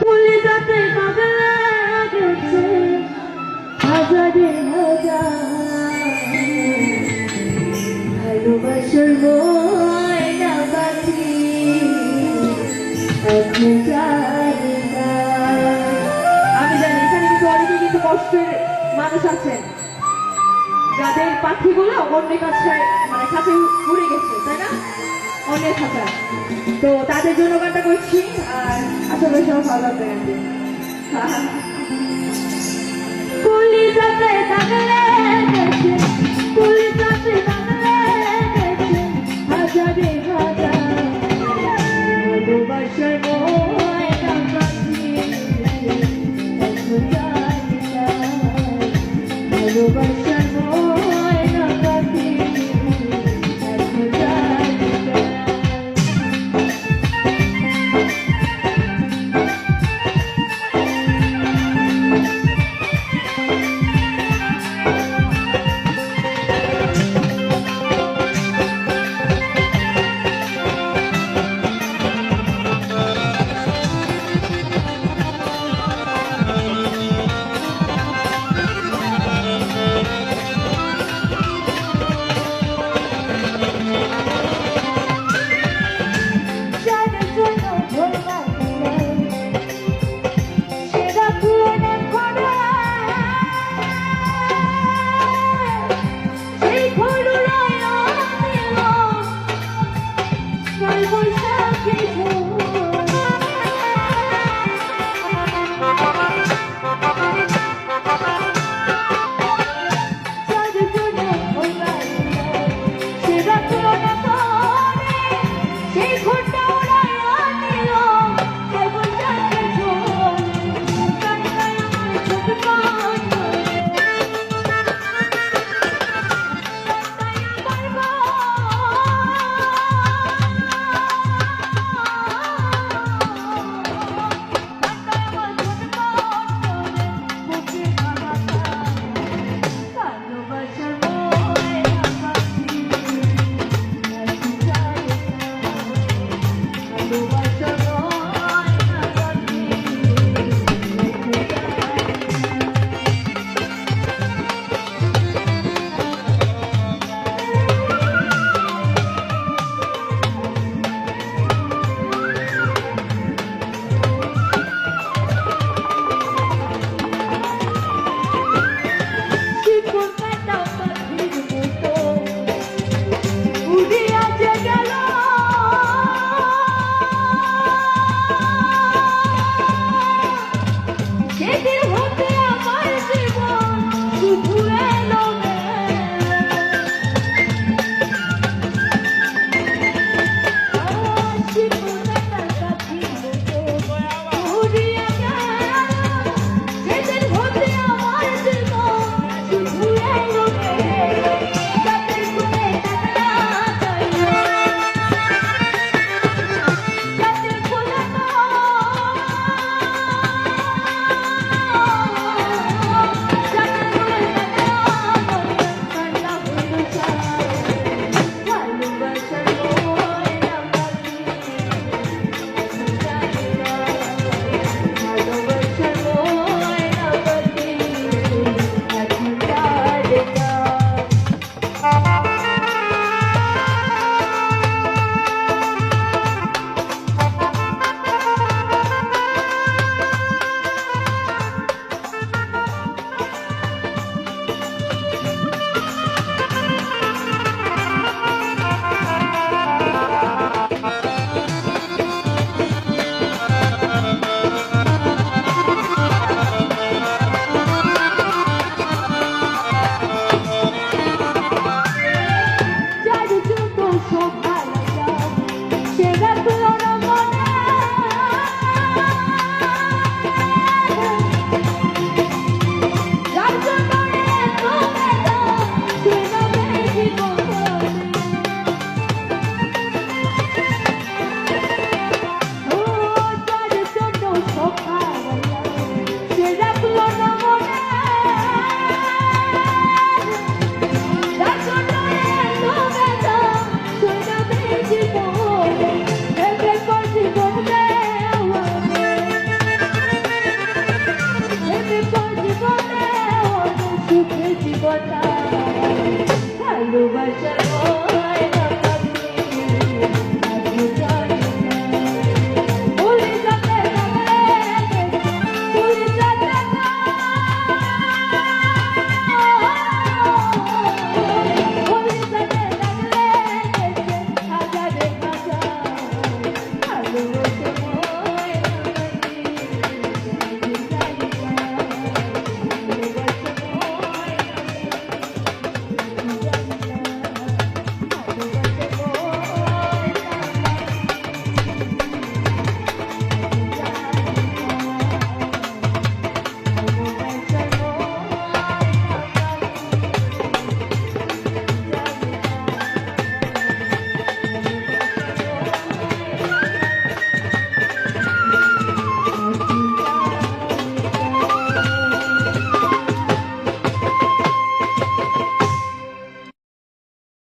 কলিজাতে পাগলা গেছে। হাজারে হাজার। ভালোবাসার ময়না পাখি অনেকে মানুষ আছেন। যাদের পাখিগুলো অন্যের কাছে মানে কাছে না অনেক হতাশ তো তাদের জন্য গানটা করছি আর আশা করি সবাই ভালো লাগবে কলিকাতে থাকলে cultura.